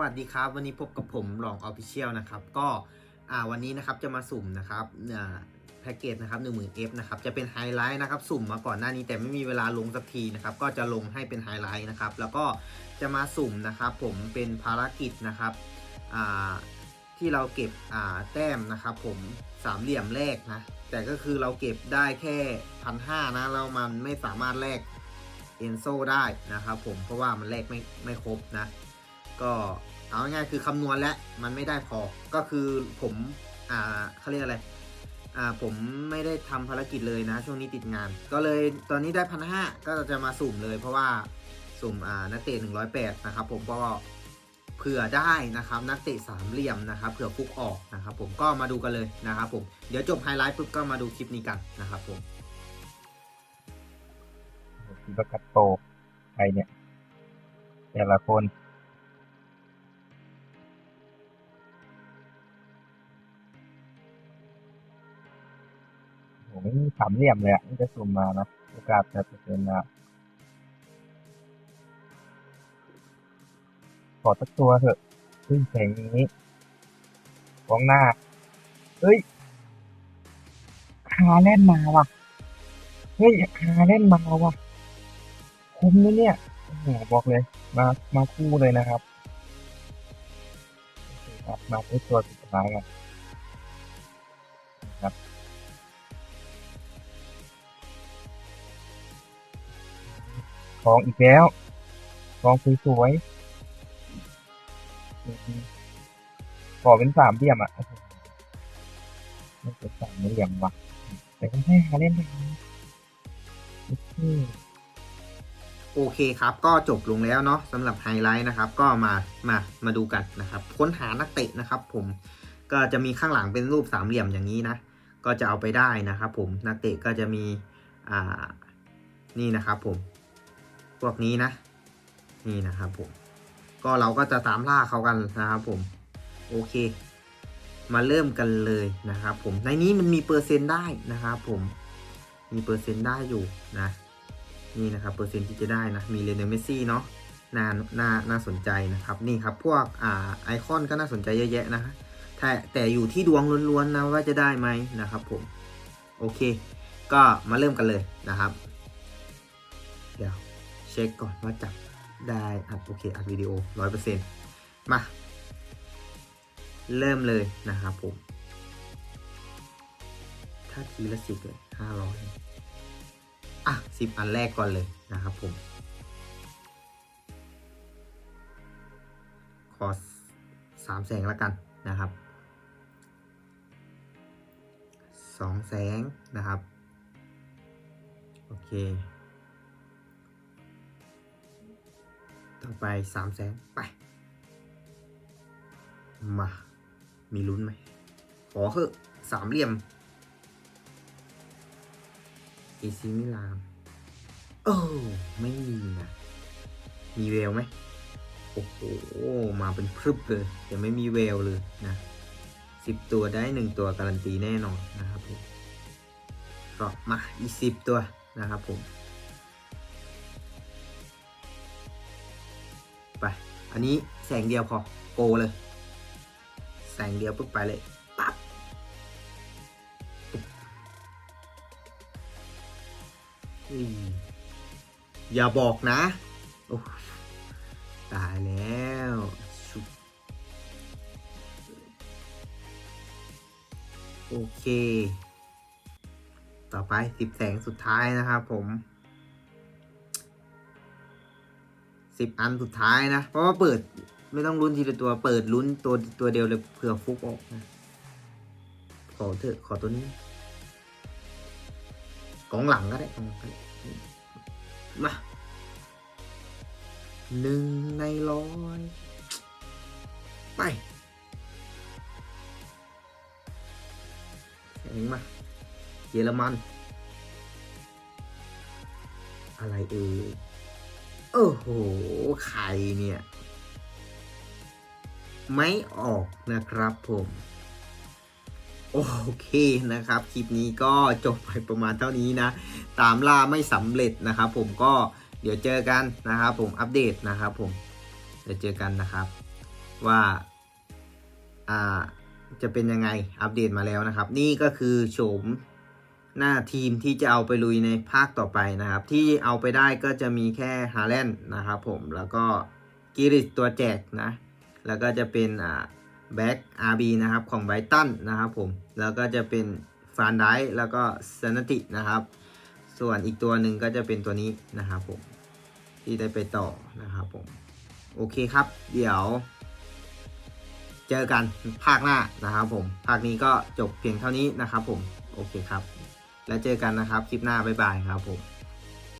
วัสดีครับ วันนี้พบกับผมหลองออฟฟิเชียลนะครับ ก็อ่าวันนี้นะครับจะมาสุ่มนะครับอ่าแพ็กเกจนะครับหนึ่งหมื่นเอฟนะครับจะเป็นไฮไลท์นะครับสุ่มมาก่อนหน้านี้แต่ไม่มีเวลาลงสักทีนะครับก็จะลงให้เป็นไฮไลท์นะครับแล้วก็จะมาสุ่มนะครับผมเป็นภารกิจนะครับอ่าที่เราเก็บอ่าแต้มนะครับผมสามเหลี่ยมแรกนะแต่ก็คือเราเก็บได้แค่พันห้านะแล้วมันไม่สามารถแลกเอนโซได้นะครับผมเพราะว่ามันแลกไม่ไม่ครบนะก็ เอาง่ายๆคือคำนวณและมันไม่ได้พอ ก็คือผมอ่าเขาเรียกอะไรอ่าผมไม่ได้ทำภารกิจเลยนะ ช่วงนี้ติดงาน ก็เลยตอนนี้ได้พันห้าก็จะมาสุ่มเลย เพราะว่าสุ่มอ่านักเตะหนึ่งร้อยแปดนะครับผมก็เผื่อได้นะครับนักเตะสามเหลี่ยมนะครับเผื่อฟุกออกนะครับผมก็มาดูกันเลยนะครับผมเดี๋ยวจบไฮไลท์ปุ๊บก็มาดูคลิปนี้กันนะครับผมคุณประกัดโตใครเนี่ย แต่ละคน สามเหลี่ยมเลยอะนี่จะสุ่มมานะโอกาสจะเป็นนะขอสักตัวเถอะขึ้นแข่งนี้กองหน้า เฮ้ยคาเล่นมาว่ะ เฮ้ยคาเล่นมาว่ะ คุ้มนะเนี่ยโอ้โหบอกเลย มา มาคู่เลยนะครับ มาที่ตัวสุดท้ายกันนะครับ ของอีกแล้ว ของสวยๆอืมขอเป็นสามเหลี่ยมอะไม่เป็นสามเหลี่ยมว่ะ แต่ก็ให้หาเล่นได้นะโอเคโอเคครับ ก็จบลงแล้วเนาะสำหรับไฮไลท์นะครับ ก็มามามาดูกันนะครับ ค้นหานักเตะนะครับ ผมก็จะมีข้างหลังเป็นรูปสามเหลี่ยมอย่างนี้นะ ก็จะเอาไปได้นะครับ ผมนักเตะก็จะมีอ่านี่นะครับผม พวกนี้นะ นี่นะครับผม ก็เราก็จะตามล่าเขากันนะครับผม โอเค มาเริ่มกันเลยนะครับผม ในนี้มันมีเปอร์เซ็นต์ได้นะครับผม มีเปอร์เซ็นต์ได้อยู่นะ นี่นะครับเปอร์เซ็นต์ที่จะได้นะ มีเลเนลเมสซี่เนาะน่าน่าน่าสนใจนะครับ นี่ครับพวกอ่าไอคอนก็น่าสนใจเยอะแยะนะแต่แต่อยู่ที่ดวงล้วนๆนะว่าจะได้ไหมนะครับผม โอเค ก็มาเริ่มกันเลยนะครับ เดี๋ยว ช็คก่อนว่าจับได้อัดโอเคอัดวิดีโอร้อยเปอร์เซ็นต์มา เริ่มเลยนะครับผม ถ้าทีละสิบเลยห้าร้อยอะสิบอันแรกก่อนเลยนะครับผม ขอสามแสงแล้วกันนะครับสองแสงนะครับ โอเค ต่อไปสามแสงไป มา มีลุ้นไหม ขอเถอะสามเหลี่ยมเอซิมิลานโอ้ไม่มีนะ มีเวลไหม โอ้โห มาเป็นพรึบเลยแต่ไม่มีเวลเลยนะสิบตัวได้หนึ่งตัวการันตีแน่นอนนะครับผมก็มาอีกสิบตัวนะครับผม ไป อันนี้แสงเดียวพอโกเลย แสงเดียวปุ๊บไปเลยปั๊บอย่าบอกนะตายแล้วโอเค ต่อไปสิบแสงสุดท้ายนะครับผม สิบอันสุดท้ายนะ เพราะว่าเปิดไม่ต้องลุ้นทีละตัวเปิดลุ้นตัวตัวเดียวเลยเผื่อฟุกออกนะขอเถอะขอตัวนี้กองหลังก็ได้กองหลังก็ได้มาหนึ่งในร้อยไปแสงมาเยอรมัน อะไรเอ่ย โอ้โห ใครเนี่ย ไม่ออกนะครับผม โอเคนะครับ คลิปนี้ก็จบไปประมาณเท่านี้นะ ตามล่าไม่สำเร็จนะครับผมก็เดี๋ยวเจอกันนะครับผมอัปเดตนะครับผม เดี๋ยวเจอกันนะครับ ว่าอ่าจะเป็นยังไงอัปเดตมาแล้วนะครับ นี่ก็คือโฉม หน้าทีมที่จะเอาไปลุยในภาคต่อไปนะครับ ที่เอาไปได้ก็จะมีแค่ฮาแลนด์นะครับผมแล้วก็กิริสตัวแจกนะ แล้วก็จะเป็นอ่าแบ็กอาร์บีนะครับของไบตันนะครับผมแล้วก็จะเป็นฟานไดแล้วก็ซนตินะครับ ส่วนอีกตัวหนึ่งก็จะเป็นตัวนี้นะครับผมที่ได้ไปต่อนะครับผมโอเคครับ เดี๋ยว เจอกันภาคหน้านะครับผม ภาคนี้ก็จบเพียงเท่านี้นะครับผม โอเคครับ แล้วเจอกันนะครับคลิปหน้าบ๊ายบายครับผม